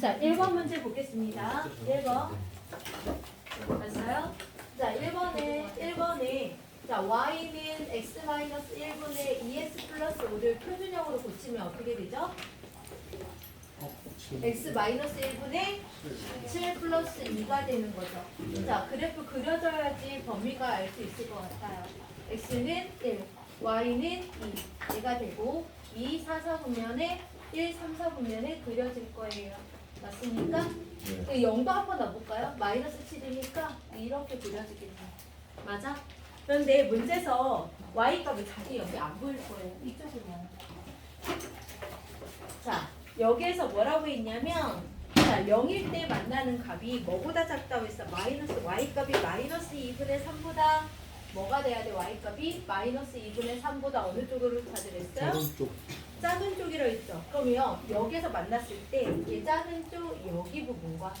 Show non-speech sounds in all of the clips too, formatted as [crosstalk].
자, 1번 문제 보겠습니다. 1번. 됐어요? 자, 1번에, 1번에, 자, y는 x-1분의 2x 플러스 5를 표준형으로 고치면 어떻게 되죠? x-1분의 7 플러스 2가 되는 거죠. 자, 그래프 그려져야지 범위가 알 수 있을 것 같아요. x는 1, y는 2, 얘가 되고 2, 4, 4 분면에 1, 3, 4 분면에 그려질 거예요. 맞습니까? 네. 그 0도 한번 넣어볼까요? 마이너스 7이니까 이렇게 그려지겠네요. 맞아? 그런데 문제에서 y값이 자기 여기 안 보일 거예요. 이쪽으로만. 자, 여기에서 뭐라고 했냐면 자, 0일 때 만나는 값이 뭐보다 작다고 했어? 마이너스 y값이 마이너스 2분의 3보다 뭐가 돼야 돼? y값이 마이너스 2분의 3보다 어느 쪽으로 찾으랬어요? 오른쪽 작은 쪽이라 했죠. 그러면 여기서 만났을 때이 작은 쪽 여기 부분과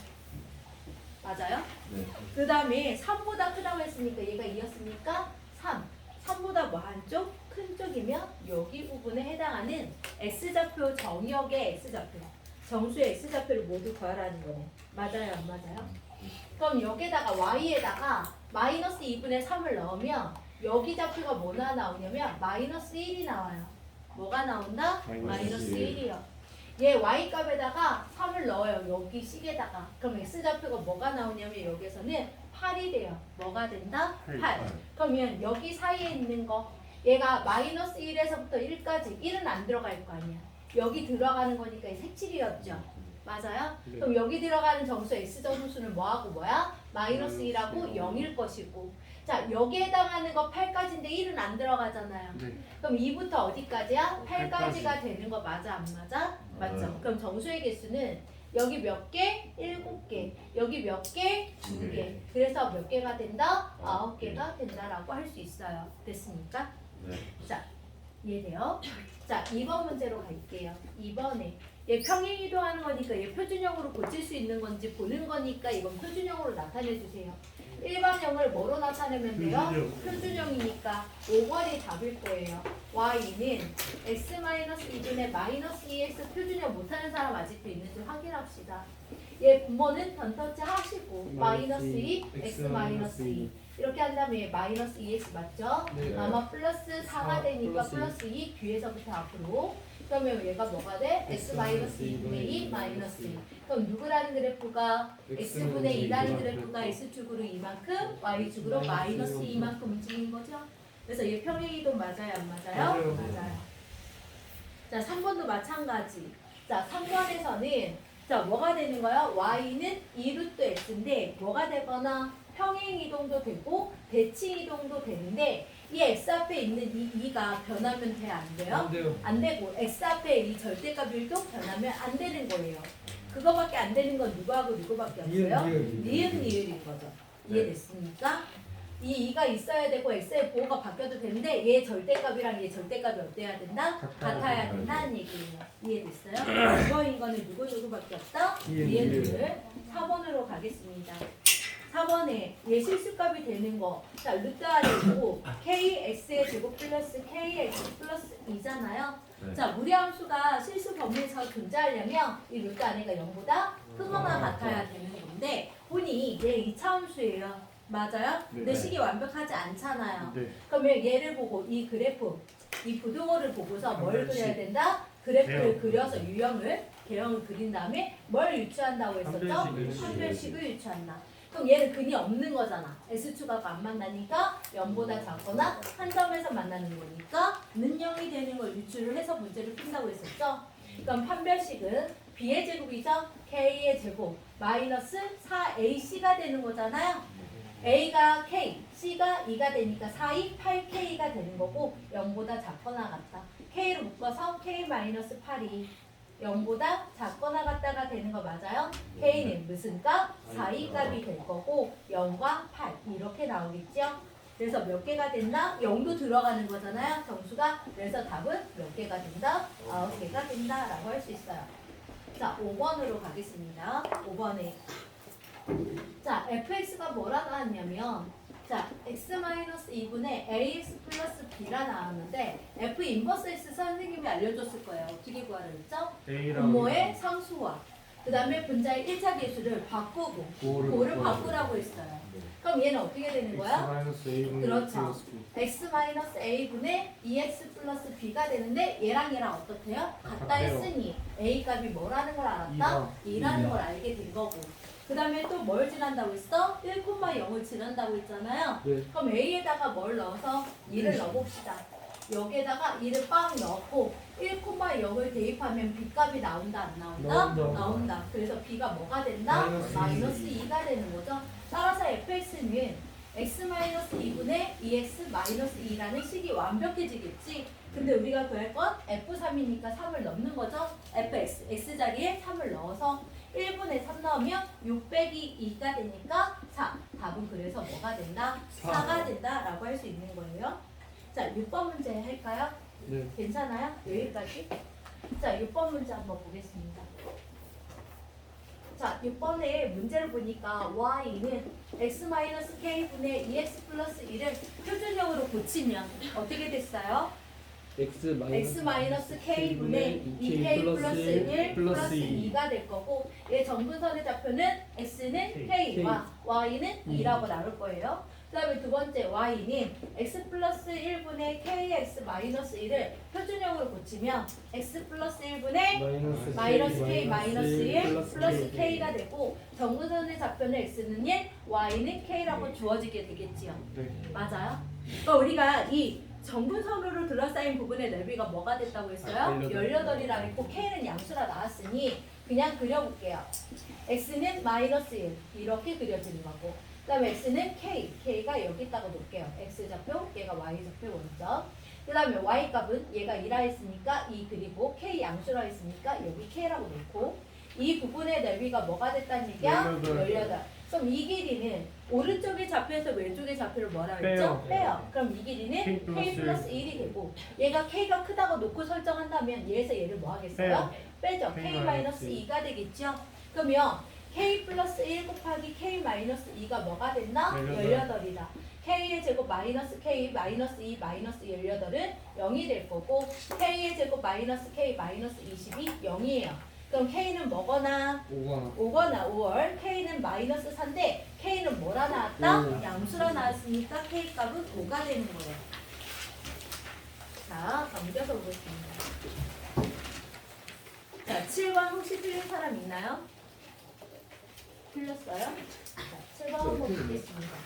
맞아요? 네. 그 다음에 3보다 크다고 했으니까 얘가 2였으니까 3. 3보다 뭐 한쪽? 큰 쪽이면 여기 부분에 해당하는 x좌표 정역의 x좌표. 정수의 x좌표를 모두 구하라는 거네. 맞아요? 안 맞아요? 그럼 여기다가 y에다가 마이너스 2분의 3을 넣으면 여기 좌표가 뭐나 나오냐면 마이너스 1이 나와요. 뭐가 나온다? 마이너스 마이너스 일. 1이요. 얘 y 값에다가 3을 넣어요. 여기 식에다가. 그럼 x 좌표가 뭐가 나오냐면 여기서는 8이 돼요. 뭐가 된다? 8. 그러면 여기 사이에 있는 거 얘가 마이너스 1에서부터 1까지 1은 안 들어갈 거 아니야. 여기 들어가는 거니까 이 색칠이었죠. 맞아요? 네. 그럼 여기 들어가는 정수 x 정수는 뭐하고 뭐야? 마이너스 마이너스 1하고 일. 0일 것이고 자 여기에 해당하는 거 8까지인데 1은 안 들어가잖아요. 네. 그럼 2부터 어디까지야? 8까지가 8까지. 되는 거 맞아 안 맞아? 맞죠? 맞아요. 그럼 정수의 개수는 여기 몇 개? 7개. 여기 몇 개? 두 2개. 개. 그래서 몇 개가 된다? 아홉 9개가 된다라고 할 수 있어요. 됐습니까? 네. 자, 이해돼요? 자, 2번 문제로 갈게요. 2번에 얘 평행 이동하는 거니까 얘 표준형으로 고칠 수 있는 건지 보는 거니까 이건 표준형으로 나타내 주세요. 일반형을 뭐로 나타내면 돼요? 표준형이니까 5번이 답일 거예요. y는 x-2분의 마이너스 2x 표준형 못하는 사람 아직도 있는지 확인합시다. 얘 분모는 던터치 하시고 마이너스 2, x 마이너스 2 이렇게 한 다음에 마이너스 2x 맞죠? 네. 아마 플러스 4가 사 되니까 플러스 플러스 2 뒤에서부터 앞으로 그러면 얘가 뭐가 돼? x 마이너스 2분의 2 마이너스 2 그럼 누구라는 그래프가 x분의 2라는 그래프가 x축으로 이만큼 y축으로 마이너스 2만큼 움직이는 거죠? 그래서 얘 평행이동 맞아요 안 맞아요? 맞아요. 자 3번도 마찬가지 자 3번에서는 자 뭐가 되는 거야? y는 2루트 x인데 뭐가 되거나 평행 이동도 되고 대칭 이동도 되는데 이 x 앞에 있는 이 2가 변하면 돼 안 돼요? 안 돼요. 안 되고 x 앞에 이 절대값 1도 변하면 안 되는 거예요. 그거밖에 안 되는 건 누구하고 누구밖에 없어요? 니은, 니은. 니은 니은인 거죠. 이해됐습니까? 이 2가 있어야 되고 x의 보호가 바뀌어도 되는데 얘 절대값이랑 얘 절대값이 어때야 된다? 같아야 된다는 얘기예요. 이해됐어요? [clears throat] 이거인 거는 누구 누구밖에 없다? 니은. 니은 4번으로 가겠습니다. 4번에 얘 실수값이 되는 거. 자, 루트 아래고 kx의 제곱 플러스 kx 플러스 2잖아요. 네. 자, 무리함수가 실수 범위에서 존재하려면 이 루트 안에가 0보다 크거나 아, 같아야 되는 건데 보니 얘 2차함수예요. 맞아요? 근데 네. 식이 완벽하지 않잖아요. 네. 그러면 얘를 보고 이 그래프, 이 부등호를 보고서 뭘 판별식. 그려야 된다? 그래프를. 그려서 유형을 개형을 그린 다음에 뭘 유추한다고 했었죠? 판별식을 유추한다. 그럼 얘는 근이 없는 거잖아. S축하고 안 만나니까 0보다 작거나 한 점에서 만나는 거니까 는 0이 되는 걸 유추를 해서 문제를 푼다고 했었죠. 그럼 판별식은 B의 제곱이죠. K의 제곱 마이너스 4AC가 되는 거잖아요. A가 K, C가 2가 되니까 4이 8K가 되는 거고 0보다 작거나 같다. K를 묶어서 K-8이 0보다 작거나 같다가 되는 거 맞아요? K는 무슨 값? 4이 값이 될 거고 0과 8 이렇게 나오겠죠? 그래서 몇 개가 된다? 0도 들어가는 거잖아요. 정수가. 그래서 답은 몇 개가 된다? 9개가 된다 라고 할 수 있어요. 자, 5번으로 가겠습니다. 5번에 자, fx가 뭐라 나왔냐면 자, x-2분의 ax 플러스 b가 나왔는데 f 인버스 x 선생님이 알려줬을 거예요. 어떻게 구하라 했죠? 분모의 상수와 그 다음에 분자의 1차 계수를 바꾸고 고를 고를 바꾸라고 했어요. 그럼 얘는 어떻게 되는 거야? 그렇죠. X 플러스 x a분의 2x 플러스 b가 되는데 얘랑 얘랑 어떻대요? 같다 같아요. 했으니 a 값이 뭐라는 걸 알았다? 이다. 2라는 이다. 걸 알게 된 거고 그 다음에 또 뭘 지난다고 했어? 1,0을 지난다고 했잖아요 네. 그럼 a에다가 뭘 넣어서 2를 넣어봅시다 여기에다가 2를 빵 넣고 1,0을 대입하면 b 값이 나온다 안 나온다? 나온다. 그래서 b가 뭐가 된다? 마이너스 마이너스 이. 2가 되는 거죠 따라서 fx는 x-2분의 2x 마이너스 2라는 식이 완벽해지겠지. 근데 우리가 구할 건 f3이니까 3을 넣는 거죠. fx, x 자리에 3을 넣어서 1분의 3 넣으면 6 빼기 2가 되니까 4. 답은 그래서 뭐가 된다? 사. 4가 된다라고 할 수 있는 거예요. 자, 6번 문제 할까요? 네. 괜찮아요? 여기까지? 자, 6번 문제 한번 보겠습니다. 자, 6번에 문제를 보니까 y는 x-k분의 2x 플러스 1을 표준형으로 고치면 어떻게 됐어요? X x-k분의 2k 플러스 1 플러스 2가 될 거고 얘 정분선의 좌표는 x는 K. k와 y는 음. 2라고 나올 거예요. 그 다음에 두 번째 y는 x 플러스 1분의 kx 마이너스 1을 표준형으로 고치면 x 플러스 1분의 마이너스 마이너스 k 마이너스 1 플러스 K. k가 되고 정근선의 좌표는 x는 1, y는 k라고 주어지게 되겠지요. 네. 맞아요? 그러니까 우리가 이 정근선으로 둘러싸인 부분의 넓이가 뭐가 됐다고 했어요? 아, 18. 18이라고 했고 k는 양수라 나왔으니 그냥 그려볼게요. x는 마이너스 1 이렇게 그려지는 거고 그 다음에 x는 k, k가 여기다가 놓을게요. x 좌표, 얘가 y 좌표 원점 그 다음에 y 값은 얘가 2라 했으니까 2 그리고 k 양수라 했으니까 여기 k라고 놓고 이 부분의 넓이가 뭐가 됐다는 얘기야? 18. 18. 그럼 이 길이는 오른쪽의 좌표에서 왼쪽의 좌표를 뭐라 빼요. 했죠? 빼요. 그럼 이 길이는 K 플러스 플러스 1이 되고 얘가 k가 크다고 놓고 설정한다면 얘에서 얘를 뭐 하겠어요? 빼죠. K k 마이너스 2가 되겠죠? 그러면 k 플러스 1 곱하기 k 마이너스 2가 뭐가 됐나? 18. 18이다. k의 제곱 마이너스 k 마이너스 2 마이너스 18은 0이 될 거고 k의 제곱 마이너스 k 마이너스 20이 0이에요. 그럼 k는 뭐거나 5가 5거나 5월 K는 마이너스 4인데 K는 뭐라 나왔다? 오. 양수라 나왔으니까 K 값은 5가 되는 거예요. 자, 넘겨서 보겠습니다. 자, 7번 혹시 틀린 사람 있나요? 틀렸어요? 자, 7번 한번 보겠습니다.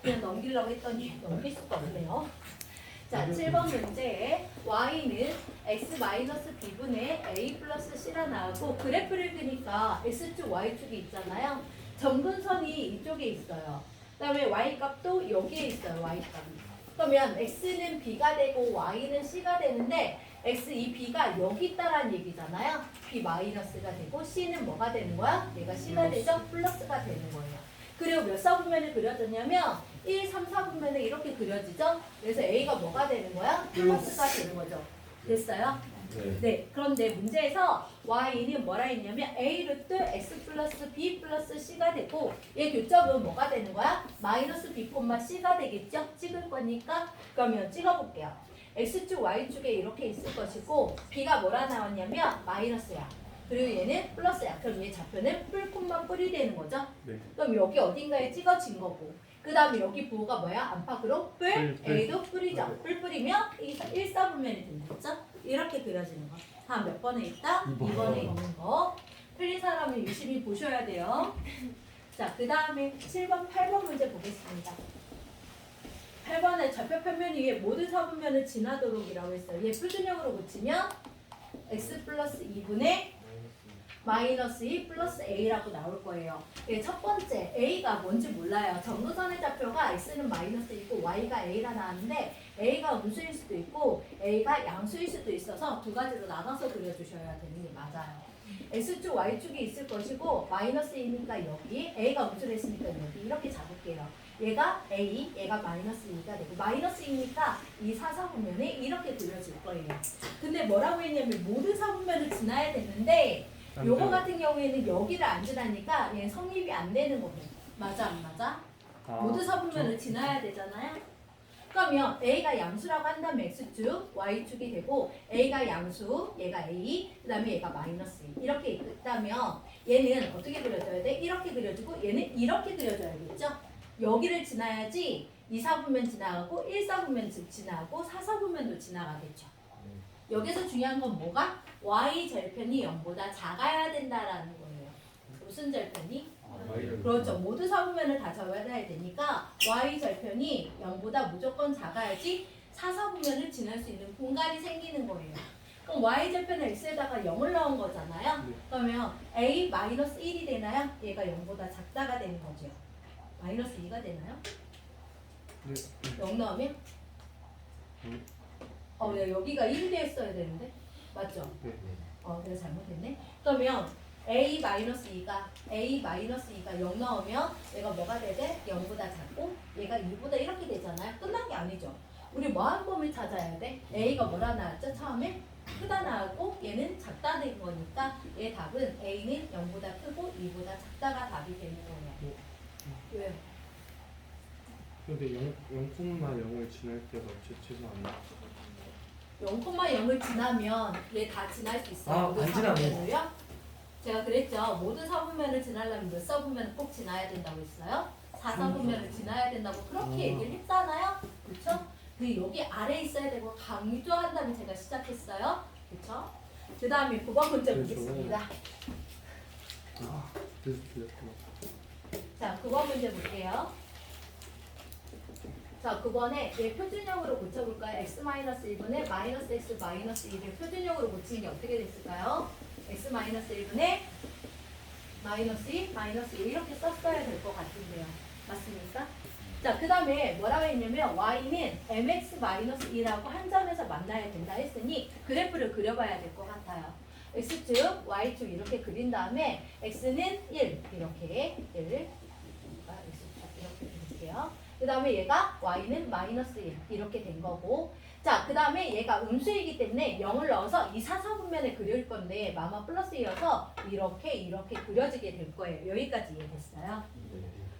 그냥 넘기려고 했더니 넘길 수가 없네요. 자, 7번 문제에 y는 x-b분의 a 플러스 c라 나오고 그래프를 그니까 x축, y축이 있잖아요. 점근선이 이쪽에 있어요. 그 다음에 y값도 여기에 있어요, y값이. 그러면 x는 b가 되고 y는 c가 되는데 x 이 b가 여기 있다라는 얘기잖아요. b 마이너스가 되고 c는 뭐가 되는 거야? 얘가 c가 되죠? 플러스가 되는 거예요. 그리고 몇 사분면에 그려졌냐면 1, 3, 4분면에 이렇게 그려지죠? 그래서 A가 뭐가 되는 거야? 플러스가 되는 거죠. 됐어요? 네. 네. 그런데 문제에서 Y는 뭐라 했냐면 A 루트 X 플러스 B 플러스 C가 되고 얘 교점은 뭐가 되는 거야? 마이너스 B 콤마 C가 되겠죠? 찍을 거니까 그러면 찍어볼게요. X축, Y축에 이렇게 있을 것이고 B가 뭐라 나왔냐면 마이너스야. 그리고 얘는 플러스야. 그럼 얘 좌표는 뿔 콤마 뿔이 되는 거죠? 네. 그럼 여기 어딘가에 찍어진 거고 그 다음에 여기 부호가 뭐야? 안팎으로 뿔, 뿔, 뿔. A도 뿔이죠. 뿔 뿌리면 1사분면이 된다죠? 이렇게 그려지는 거. 다음 몇 번에 있다? 이번. 2번에 있는 거. 틀린 사람은 유심히 보셔야 돼요. 자, 그 다음에 7번, 8번 문제 보겠습니다. 8번에 좌표 평면 위에 모든 사분면을 지나도록이라고 했어요. 얘 표준형으로 고치면 x 플러스 2분의 마이너스 2 플러스 a라고 나올 거예요. 예, 첫 번째 a가 뭔지 몰라요. 정도선의 좌표가 x는 마이너스 있고 y가 a라 나왔는데 a가 음수일 수도 있고 a가 양수일 수도 있어서 두 가지로 나눠서 그려주셔야 되는 게 맞아요. x축 y축이 있을 것이고 마이너스이니까 여기 a가 음수를 했으니까 여기 이렇게 잡을게요. 얘가 a, 얘가 마이너스 2가 되고 마이너스이니까 이 사사분면이 이렇게 그려질 거예요. 근데 뭐라고 했냐면 모든 사분면을 지나야 되는데 요거 같은 경우에는 여기를 안 지나니까 얘 성립이 안 되는 거고 맞아 안 맞아? 모든 사분면을 지나야 되잖아요. 그러면 A가 양수라고 한다면 X축, Y축이 되고 A가 양수, 얘가 A, 그 다음에 얘가 마이너스 2 이렇게 있다 같다면 얘는 어떻게 그려줘야 돼? 이렇게 그려주고 얘는 이렇게 그려줘야겠죠? 여기를 지나야지 2, 4분면 지나가고 1, 4분면 지나가고 4, 4분면도 지나가겠죠. 여기서 중요한 건 뭐가? Y 절편이 0보다 작아야 된다라는 거예요. 무슨 절편이? 그렇죠. 모두 4분면을 다 적어야 되니까 y 절편이 0보다 무조건 작아야지 4, 4분면을 지날 수 있는 공간이 생기는 거예요. 그럼 y 절편을 x에다가 0을 넣은 거잖아요. 네. 그러면 a 마이너스 1이 되나요? 얘가 0보다 작다가 되는 거죠. 마이너스 2가 되나요? 네. 0 넣으면? 음. 어, 야, 여기가 1이 됐어야 되는데. 맞죠? 네. 어, 그래서 잘못했네. 그러면 a 마이너스 2가 a 마이너스 2가 0 넣으면 얘가 뭐가 되대? 0보다 작고 얘가 2보다 이렇게 되잖아요. 끝난 게 아니죠. 우리 뭐한 범위 찾아야 돼? a가 뭐라 나왔죠? 처음에 크다 나왔고 얘는 작다 된 거니까 얘 답은 a는 0보다 크고 2보다 작다가 답이 되는 거예요. 왜요? 근데 0, 0콤마 0을 지날 때가 제 최소 아니에요? 0,0을 지나면 얘 다 지날 수 있어요. 아, 모든 안 지나네. 사분면을요? 제가 그랬죠. 모든 사분면을 지나려면 몇 사분면을 꼭 지나야 된다고 했어요? 4사분면을 지나야 된다고 그렇게 아. 얘기를 했잖아요. 그렇죠? 그 여기 아래 있어야 되고 강조한다면 제가 시작했어요. 그렇죠? 그 다음에 9번 문제 그렇죠. 보겠습니다. 아, 그래서 틀렸구나. 자, 9번 문제 볼게요. 자, 9번에 얘 표준형으로 고쳐볼까요? x-1분의 마이너스 x 마이너스 1을 표준형으로 고치는 게 어떻게 됐을까요? x-1분의 마이너스 2, 마이너스 1 이렇게 썼어야 될 것 같은데요. 맞습니까? 자, 그 다음에 뭐라고 했냐면 y는 mx-2라고 한 점에서 만나야 된다 했으니 그래프를 그려봐야 될 것 같아요. x축, y축 이렇게 그린 다음에 x는 1 이렇게 1 아, x축 이렇게 그릴게요. 그 다음에 얘가 y는 마이너스 1 이렇게 된 거고 자, 그 다음에 얘가 음수이기 때문에 0을 넣어서 이 사사분면에 그릴 건데 마마 플러스 이어서 이렇게 이렇게 그려지게 될 거예요. 여기까지 이해됐어요?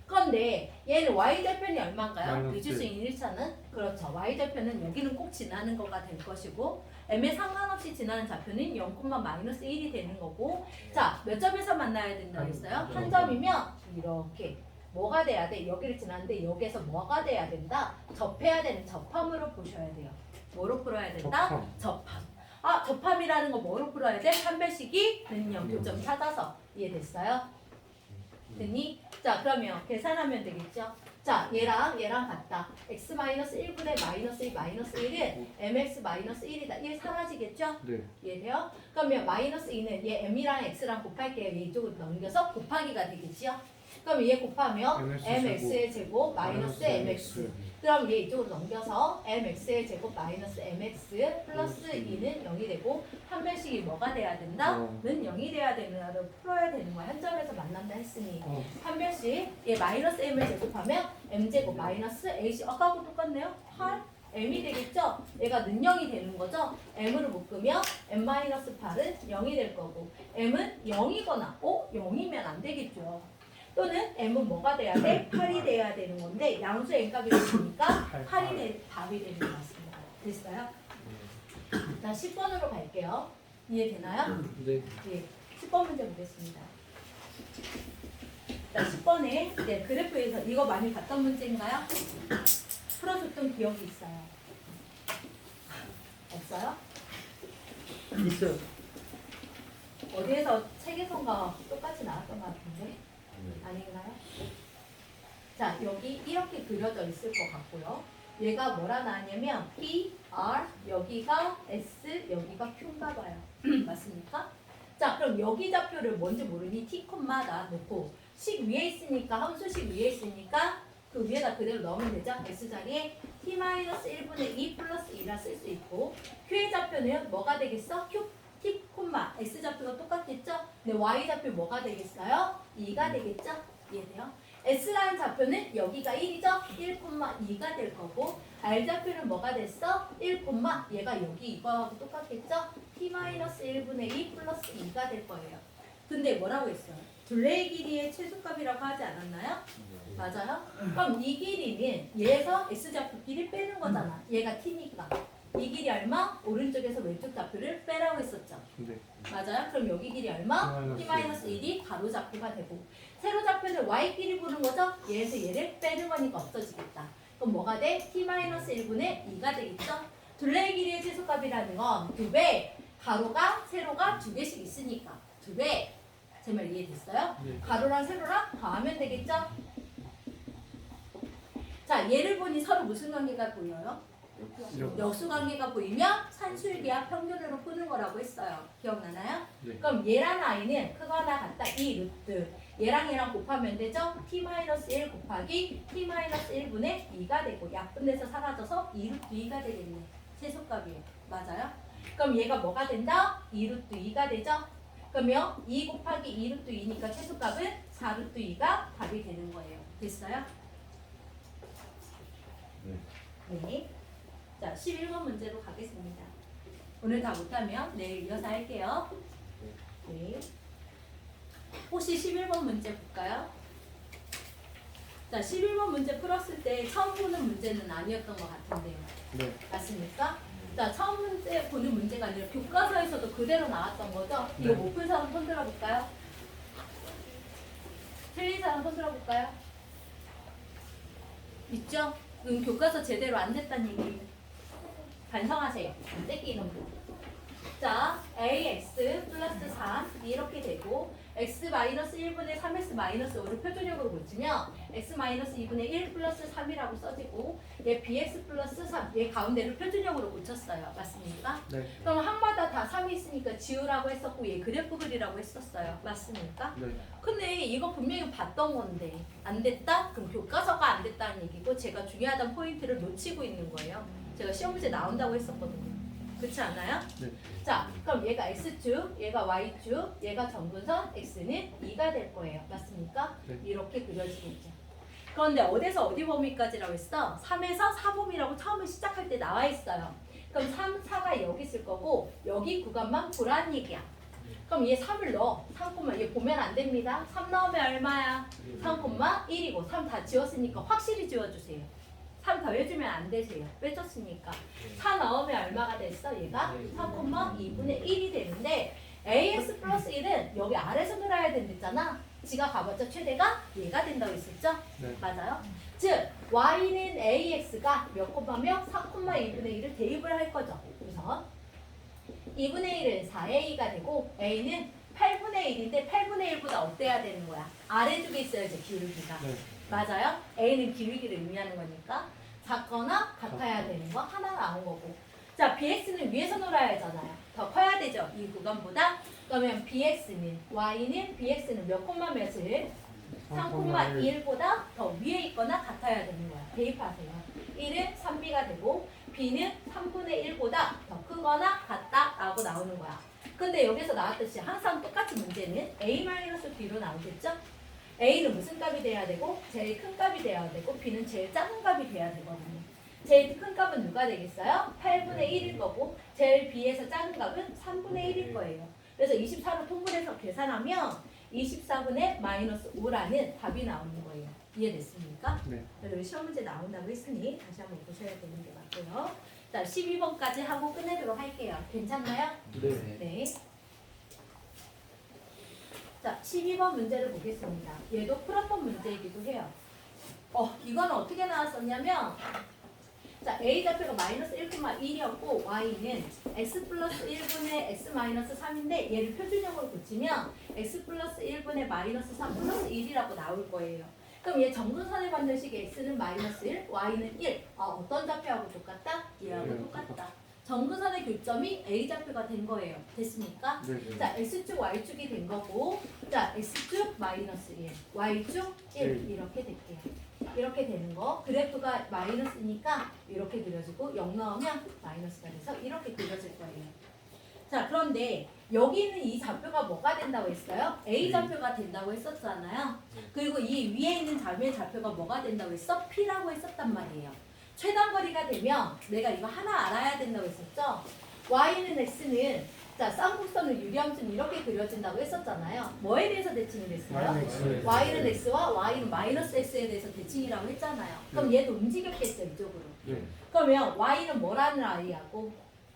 그런데 얘는 y-절편이 얼마인가요? 마이너스 미주수인 1차는? 그렇죠. y-절편은 여기는 꼭 지나는 거가 될 것이고 m에 상관없이 지나는 좌표는 0, 마이너스 1이 되는 거고 자, 몇 점에서 만나야 된다고 했어요? 한 점이면 이렇게 뭐가 돼야 돼? 여기를 지나는데 여기에서 뭐가 돼야 된다? 접해야 되는 접함으로 보셔야 돼요. 뭐로 풀어야 된다? 접함. 접함. 아, 접함이라는 거 뭐로 풀어야 돼? 판별식이 교점 찾아서 이해됐어요? 됐니? 자, 그러면 계산하면 되겠죠? 자, 얘랑 얘랑 같다. x 마이너스 1분의 마이너스 1 마이너스 1은 mx 마이너스 1이다. 1 사라지겠죠? 네. 이해돼요? 그러면 마이너스 2는 얘 m이랑 x랑 곱할게요. 얘 이쪽으로 넘겨서 곱하기가 되겠지요? 그럼 얘 곱하면 MX mx의 제곱 마이너스 mx. 그럼 얘 이쪽으로 넘겨서 mx의 제곱 마이너스 mx 플러스 2는 0이 되고 판별식이 뭐가 돼야 된다? 어. 는 0이 돼야 되는가를 풀어야 되는 거야. 한 점에서 만난다 했으니 어, 판별식 얘 마이너스 m을 제곱하면 m 제곱 마이너스 ac 아까하고 똑같네요. 8 m이 되겠죠? 얘가 는 0이 되는 거죠? m으로 묶으면 m 마이너스 8은 0이 될 거고 m은 0이거나 어? 0이면 안 되겠죠. 또는 m은 뭐가 돼야 돼? 8이 돼야 되는 건데 양수 n값이 됐으니까 8이 돼, 답이 되는 것 같습니다. 됐어요? 자 10번으로 갈게요. 이해되나요? 네. 예, 10번 문제 보겠습니다. 자, 10번에 네, 그래프에서 이거 많이 봤던 문제인가요? 풀어줬던 기억이 있어요. 없어요? 있어요. 어디에서 책에선가 똑같이 나왔던 것 같은데 아닌가요? 자 여기 이렇게 그려져 있을 것 같고요. 얘가 뭐라 나왔냐면 P, R 여기가 S 여기가 Q인가 봐요. [clears throat] 맞습니까? 자 그럼 여기 좌표를 뭔지 모르니 T 콤마다 놓고 식 위에 있으니까 함수식 위에 있으니까 그 위에다 그대로 넣으면 되죠. S 자리에 T-1분의 2 플러스 2라 쓸 수 있고 Q의 좌표는 뭐가 되겠어? Q T 콤마 S 좌표가 똑같겠죠? 근데 Y 좌표 뭐가 되겠어요? 2가 되겠죠? 이해돼요? S라인 좌표는 여기가 1이죠? 1 콤마 2가 될 거고 R 좌표는 뭐가 됐어? 1 콤마 얘가 여기 이거하고 똑같겠죠? T-1분의 2 플러스 2가 될 거예요. 근데 뭐라고 했어요? 둘레의 길이의 최소값이라고 하지 않았나요? 맞아요? 그럼 이 길이는 얘에서 S좌표 길이 빼는 거잖아. 얘가 T니까. 이 길이 얼마? 오른쪽에서 왼쪽 좌표를 빼라고 했었죠. 네. 맞아요? 그럼 여기 길이 얼마? T-1. T-1이 가로 좌표가 되고 세로 좌표는 y 길이 보는 거죠? 얘에서 얘를 빼는 거니까 없어지겠다. 그럼 뭐가 돼? T-1분의 2가 되겠죠? 둘레의 길이의 최소값이라는 건 두 배, 가로가 세로가 두 개씩 있으니까 두 배. 제 말 이해됐어요? 네. 가로랑 세로랑 더하면 되겠죠? 자, 얘를 보니 서로 무슨 관계가 보여요? 역수 관계가 보이면 산술기하 평균으로 푸는 거라고 했어요. 기억나나요? 네. 그럼 얘랑 i는 크거나 같다 이 루트 얘랑 얘랑 곱하면 되죠? t-1 곱하기 t-1분의 2가 되고 약분 돼서 사라져서 2루트 2가 되겠네. 최소값이에요. 맞아요? 그럼 얘가 뭐가 된다? 2루트 2가 되죠? 그러면 2 곱하기 2루트 2니까 최소값은 4루트 2가 답이 되는 거예요. 됐어요? 네. 자, 11번 문제로 가겠습니다. 오늘 다 못하면 내일 이어서 할게요. 네. 혹시 11번 문제 볼까요? 자, 11번 문제 풀었을 때 처음 보는 문제는 아니었던 것 같은데요. 네. 맞습니까? 자, 처음 문제 보는 문제가 아니라 교과서에서도 그대로 나왔던 거죠? 이거 네. 못푼 사람 손 들어볼까요? 틀린 사람 손 들어볼까요? 있죠? 그럼 교과서 제대로 안 됐다는 얘기 반성하세요. 안 떼기는 거. 자, ax 플러스 3 이렇게 되고 x 마이너스 1분의 3x 마이너스 5를 표준형으로 고치면 x 마이너스 2분의 1 플러스 3이라고 써지고 얘 bx 플러스 3, 얘 가운데를 표준형으로 고쳤어요. 맞습니까? 네. 그럼 항마다 다 3이 있으니까 지우라고 했었고 얘 그래프 그리라고 했었어요. 맞습니까? 네. 근데 이거 분명히 봤던 건데 안 됐다? 그럼 교과서가 안 됐다는 얘기고 제가 중요하다는 포인트를 놓치고 있는 거예요. 제가 시험 문제 나온다고 했었거든요. 그렇지 않아요? 네. 자, 그럼 얘가 x축, 얘가 y축, 얘가 정근선 x는 2가 될 거예요. 맞습니까? 네. 이렇게 그려지겠죠. 그런데 어디서 어디 범위까지라고 했어? 3에서 4범위라고 처음에 시작할 때 나와 있어요. 그럼 3, 4가 여기 있을 거고 여기 구간만 보란 얘기야. 그럼 얘 3을 넣어. 3, 얘 보면 안 됩니다. 3 넣으면 얼마야? 3,1이고 3 다 지웠으니까 확실히 지워주세요. 3 더해주면 안 되세요. 빼줬으니까. 4 넣으면 얼마가 됐어? 얘가 3,2분의 1이 되는데 AX 플러스 1은 여기 아래서 놀아야 된댔잖아. 지가 가봤자 최대가 얘가 된다고 했었죠? 네. 맞아요? 즉 y는 ax가 몇 콤마며 4,2분의 1을 대입을 할 거죠. 우선 2분의 1은 4a가 되고 a는 8분의 1인데 8분의 1보다 어때야 되는 거야? 아래쪽에 있어야지 기울기가. 네. 맞아요? a는 기울기를 의미하는 거니까 작거나 같아야 되는 거 하나 나온 거고. 자, bx는 위에서 놀아야 하잖아요. 더 커야 되죠. 이 구간보다. 그러면 bx는 y는 bx는 몇 콤마 몇을 3,1보다 더 위에 있거나 같아야 되는 거야. 대입하세요. 1은 3b가 되고 b는 3분의 1보다 더 크거나 같다 라고 나오는 거야. 근데 여기서 나왔듯이 항상 똑같이 문제는 a-b로 나오겠죠? A는 무슨 값이 돼야 되고 제일 큰 값이 돼야 되고 b는 제일 작은 값이 돼야 되거든요. 제일 큰 값은 누가 되겠어요? 8분의 1일 거고 제일 b에서 작은 값은 3분의 1일 거예요. 그래서 24로 통분해서 계산하면 24분의 마이너스 5라는 답이 나오는 거예요. 이해됐습니까? 네. 그래서 시험 문제 나온다고 했으니 다시 한번 보셔야 되는 게 맞고요. 자, 12번까지 하고 끝내도록 할게요. 괜찮나요? 네. 네. 자, 12번 문제를 보겠습니다. 얘도 풀었던 문제이기도 해요. 어, 이거는 어떻게 나왔었냐면, 자, A 좌표가 마이너스 1,1이었고, Y는 X 플러스 1분의 X 마이너스 3인데, 얘를 표준형으로 고치면, X 플러스 1분의 마이너스 3 플러스 1이라고 나올 거예요. 그럼 얘 정근선에 받는 식의 X는 마이너스 1, Y는 1. 아, 어떤 좌표하고 똑같다? 얘하고 네, 똑같다. 정근선의 교점이 A 좌표가 된 거예요. 됐습니까? 네. 자, X축, Y축이 된 거고, 자, X축 마이너스 1, Y축 1 네. 이렇게 될게요. 이렇게 되는 거. 그래프가 마이너스니까 이렇게 그려지고 0 넣으면 마이너스가 돼서 이렇게 그려질 거예요. 자, 그런데 여기는 이 좌표가 뭐가 된다고 했어요? A 네. 좌표가 된다고 했었잖아요. 그리고 이 위에 있는 좌표의 좌표가 뭐가 된다고 했어? P라고 했었단 말이에요. 최단 거리가 되면 내가 이거 하나 알아야 된다고 했었죠? Y는 X는 자, 쌍곡선을 유리함수는 이렇게 그려진다고 했었잖아요. 뭐에 대해서 대칭이 됐어요? Y는 X. x와 y는 마이너스 x에 대해서 대칭이라고 했잖아요. 그럼 얘도 움직였겠죠, 이쪽으로. 네. 그러면 y는 뭐라는 아이하고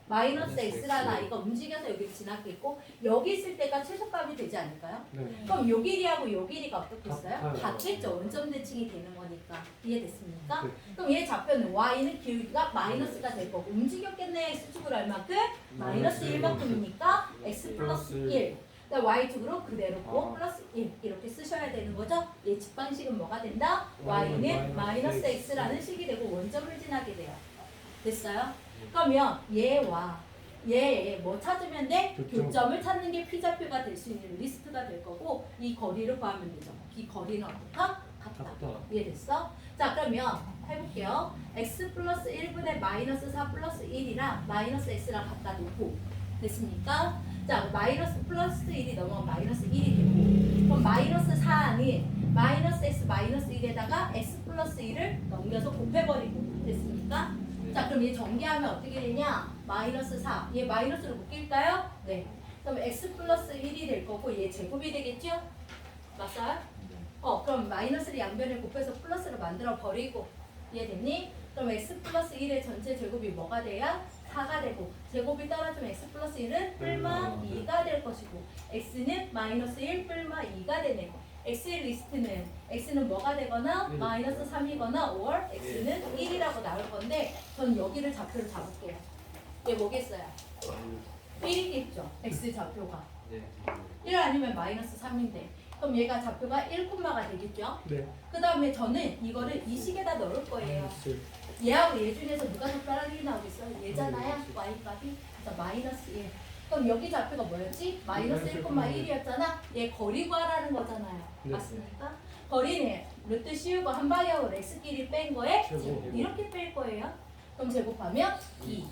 마이너스 마이너스 x라는 X. 아이가 움직여서 여기 지났겠고 여기 있을 때가 최소값이 되지 않을까요? 네. 그럼 요 길이하고 요 길이가 어떻겠어요? 같아요. 같겠죠. 원점 대칭이 되는 거니까. 이해됐습니까? 네. 그럼 얘 좌표는 y는 기울기가 마이너스가 될 거고 움직였겠네. x축으로 얼만큼? 마이너스 1만큼이니까 x 플러스 1. 그다음 y축으로 그대로고 아. 플러스 1 이렇게 쓰셔야 되는 거죠. 얘 직방식은 뭐가 된다? Y는 마이너스 x라는 식이 되고 원점을 지나게 돼요. 됐어요? 그러면 얘와 얘 뭐 찾으면 돼? 교점. 교점을 찾는 게 피자표가 될 수 있는 리스트가 될 거고 이 거리를 구하면 되죠. 이 거리는 어떨까? 같다. 같다. 이해됐어? 자 그러면 해볼게요. x 플러스 1분의 마이너스 4 플러스 1이랑 마이너스 x랑 갖다 놓고 됐습니까? 자 마이너스 플러스 1이 넘어가면 마이너스 1이 되고 그럼 마이너스 4는 마이너스 x 마이너스 1에다가 x 플러스 1을 넘겨서 곱해버리고 됐습니까? 자 그럼 얘 전개하면 어떻게 되냐? 마이너스 4. 얘 마이너스로 묶일까요? 네. 그럼 x 플러스 1이 될 거고 얘 제곱이 되겠죠? 맞아요? 어 그럼 마이너스를 양변에 곱해서 플러스로 만들어 버리고 이해됐니? 그럼 x 플러스 1의 전체 제곱이 뭐가 돼야? 4가 되고 제곱이 떨어지면 x 플러스 1은 뿔마 2가 될 것이고 x는 마이너스 1 뿔마 2가 되네 x의 리스트는 x는 뭐가 되거나 일. 마이너스 3이거나 or x는 1이라고 나올 건데 전 여기를 좌표로 잡을게요 얘 뭐겠어요? 1이겠죠 x 좌표가 네. 1 아니면 마이너스 3인데 그럼 얘가 좌표가 1콤마가 되겠죠? 네. 그 다음에 저는 이거를 이 식에다 넣을 거예요. 마이너스 얘하고 얘 중에서 누가 더 빨리 나오겠어요? 얘잖아요. y값이. 그래서 마이너스 1. 그럼 여기 좌표가 뭐였지? 마이너스 1,1이었잖아. 얘 거리 구하라는 거잖아요. 네. 맞습니까? 거리는 루트 씌우고 한 방향으로 x끼리 뺀 거에 제곱. 이렇게 뺄 거예요. 그럼 제곱하면 2.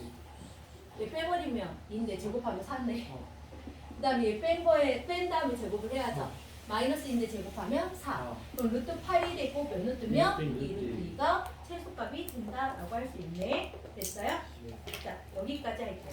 얘 빼버리면 2인데 제곱하면 4네. 그 다음에 얘 뺀 거에 뺀 다음에 제곱을 해야죠. 마이너스인데 제곱하면 4. 아. 그럼 루트 8이 되고 몇을 뜨면 루트 2 루트 2가 최소값이 된다라고 할 수 있네. 됐어요? 자 여기까지 할게요.